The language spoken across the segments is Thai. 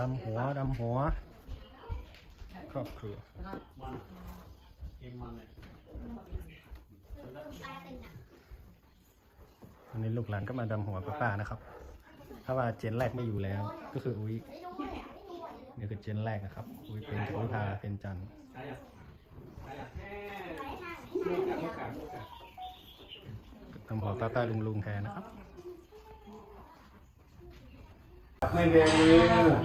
ดำหัวดำหัว ครอบครัวมันเอ็มมันเนี่ยวันนี้ลูกหลานก็มาดำหัวป้าป้านะครับ ถ้าว่าเจนแรกไม่อยู่แล้ว ก็คืออุ้ยนี่คือเจนแรกนะครับ อุ้ยเป็นจากวิภาเป็นจันทร์ใครอะใครอะแค่ลูกกับลูกกับลูกกับดำหัวป้าป้าลุงลุงแทนนะครับไม่เบมือ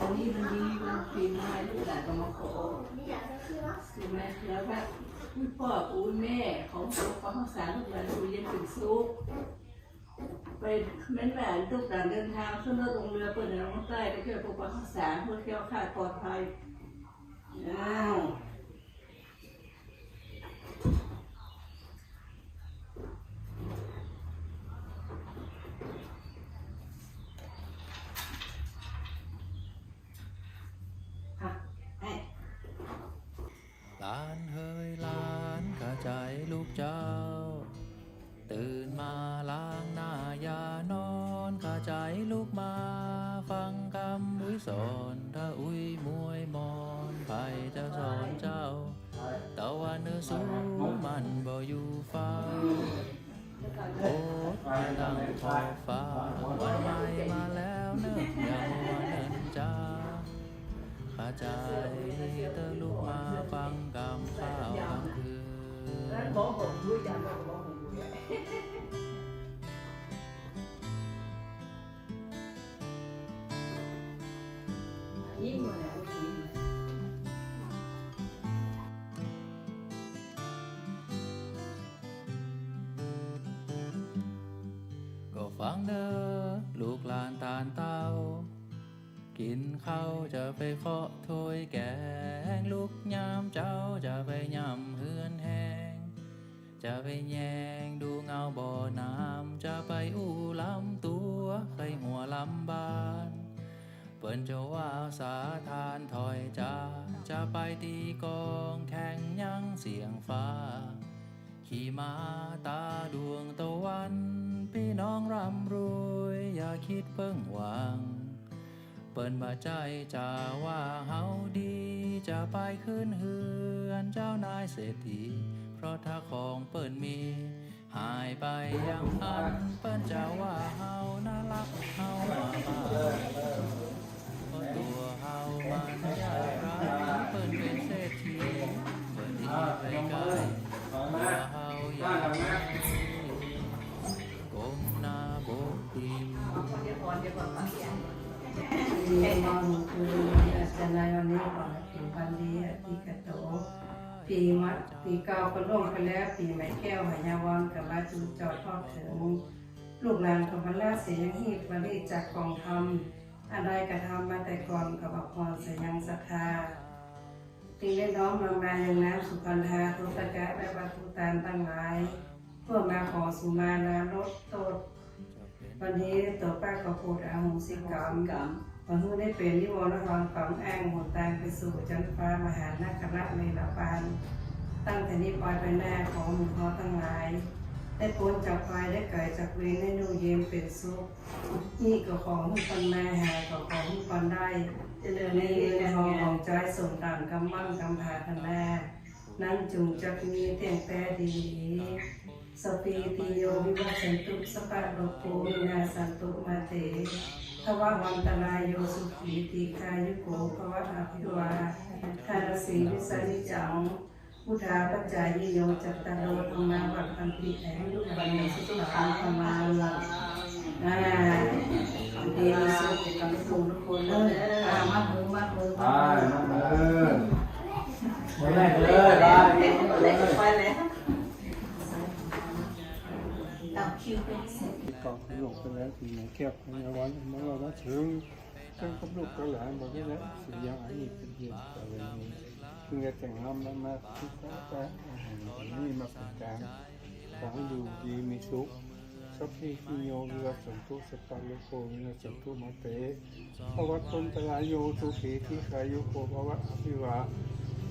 ตอนนี้ พี่นมาลูกหลานก็มาขอใช่ไหมแล้วว่าคุณพ่อคุณแม่ของเขาเขารักษาลูกหลานดูเย็นเป็นสุขไปแม่นแหวนลูกหลานเดินทางขึ้นรถลงเรือเปิดในลงใต้ไปเที่ยวปกปักภาษาเพื่อเที่ยวคลาดปลอดภัยอ้าว ตื่นมาล้างหน้ายานอนกระใจลูกมาฟังคำอุ้ยสอนถ้าอุ้ยมวยมอนไปจะสอนเจ้าตะวันเนื้อสูมันบ่อยู่ฟ้าโอ้ดังขอบฟ้าวันใหม่มาแล้วเนิ่นยังวันเนิ่นจ้าข้าใจเตอลูกมาฟังกำข้าวกำคืนังเด้อลูกหลานตาลเต้า กินข้าวจะไปเคาะถ้วยแกงลูกยามเจ้าจะไปยำเฮือนแหงจะไปแยงดูเงาบ่อน้ำจะไปอู้ลำตัวใครหัวลำบานเปิ้นจะว่าสาทานถอยจาจะไปตีกองแข่งยังเสียงฟ้า ขี่ม้าตาดวงตะวัน ร่ำรวยอย่าคิดเพิ่งหวัง เปิ้นมาใจจะว่าเฮาดีจะไปขึ้นเฮือนเจ้านายเศรษฐี เพราะถ้าของเปิ้นมี หายไปอย่างอันเปิ้นจะว่าเฮาน่ารักเฮามาบ้าเพราะตัวเฮามันยากไรเปิ้นเป็นเศรษฐีเปิ้นที่ไปไกล ปีมอนคืออาจารย์นายวันนี้ก่อนปีพันดีอติกะโตปีมัดปีเก่าก็ล่วงไปแล้วปีใหม่แก้วหายาวอนกับมาจูจอดทอดถึงลูกหลานของพระราชเสียงฮีบมารีจากกองทำอะไรกระทำมาแต่ก่อนกับอภรเสียงศรัทธาตีได้น้อมนำมาแห่างน้ำสุพันธาทุตกะและวัตถุตานตั้งหลาย เพื่อมาขอสุมาลาลดโทษ วันนี้ตัวป้าก็พูดอาหุสิกรรมกรรมพระหูได้เป็นนิวรณ์รองของอ้างหนตางไปสู่จันทฟ้ามหานาคราชในละปานตั้งแต่นี้ปลอยไปหน้าของหมู่พ่อทั้งหลาย ได้พ้นจากไฟได้เกิดจากเวรได้ดูเย็นเป็นสุขนี่ก็ของทุกคนมาหาก็ของทุกคนได้เจริญในเรื่องทองของใจส่งต่างกำมั่งกำพาพนานั้นจุงจักมีเตียงแต่ดี สปีติโยวิวัชันตุสปะโลโกมินาสันตุมาเตภวะวันตรายโยสุขีติคายุโกภวะอภิวาทานสีวิสัยจังพุทธาปัจจายโยจัตตารโรธรรมาวัตันติแห่งยุคบันเนสุตตังธรรมาลังอ่าดีมีสุขกับทุกทุกคนเลยอ่ามามือมามือไปมามือมาเลยคนแรกเลยได้ เสร็จก่อนหลงไปแล้วทีไหนแก้วของยาวันมื่อเราถึงซึ่งกับลูกกับหลานบอกได้แล้วสิ่งอย่างนี้เป็นเยี่ยมแต่วันนี้เพิ่งจะแต่งงานแล้วมาที่ฟ้าแต่นี่มาเป็นการของอยู่ดีมีสุขสัพพิคิโยวิวัสสันตุสตังโลโกวินัสสันตุมาเตภวัตตนตรายโยสุขีที่ขายุโกภวะอภิวา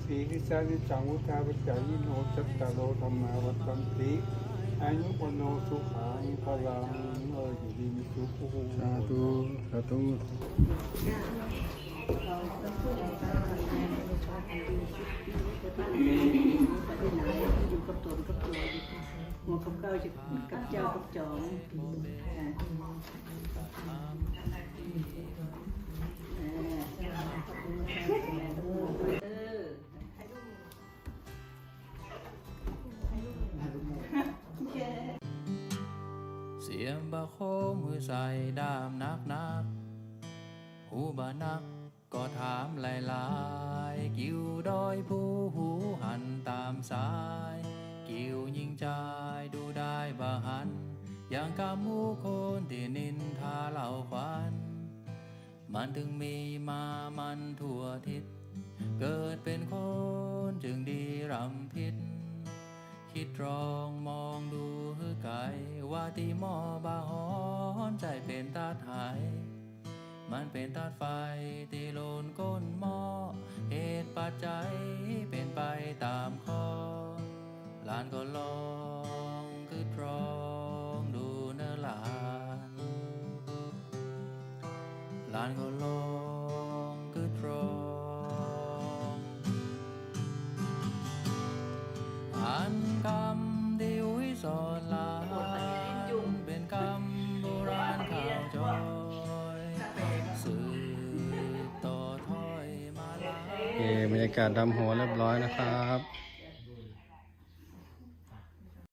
สีทิสานิจังวุธาปัจจายิโนจัตตาโรธรรมาวัตตันติ อายุวันโนสุขังพลังเอออยู่ดีมีสุขโอ้โหสาธุสาธุอยู่กับตนกับตัวหัวกับเก้าจะกับเจ้ากับจอง เสียมบะโคมือใส่ดามนักนักหูบานักก็ถามหลายลายกิ้วดอยผู้หูหันตามสาย กิ้วยิงใจายดูได้บาหัน อย่างกามูคนที่นินทาเหล่าควันมันถึงมีมามันทั่วทิศ เกิดเป็นคนจึงดีรำพิษ คิดรอง ว่าที่หมอบาหอนใจเป็นตาหาย มันเป็นตาไฟที่โลนก้นหม้อเหตุปัจจัยเป็นไปตามข้อลานก็ลองคือตรองดูเนื้อหลานลานก็ลอง เคบรรยากาศดำหัวเรียบร้อยนะครับ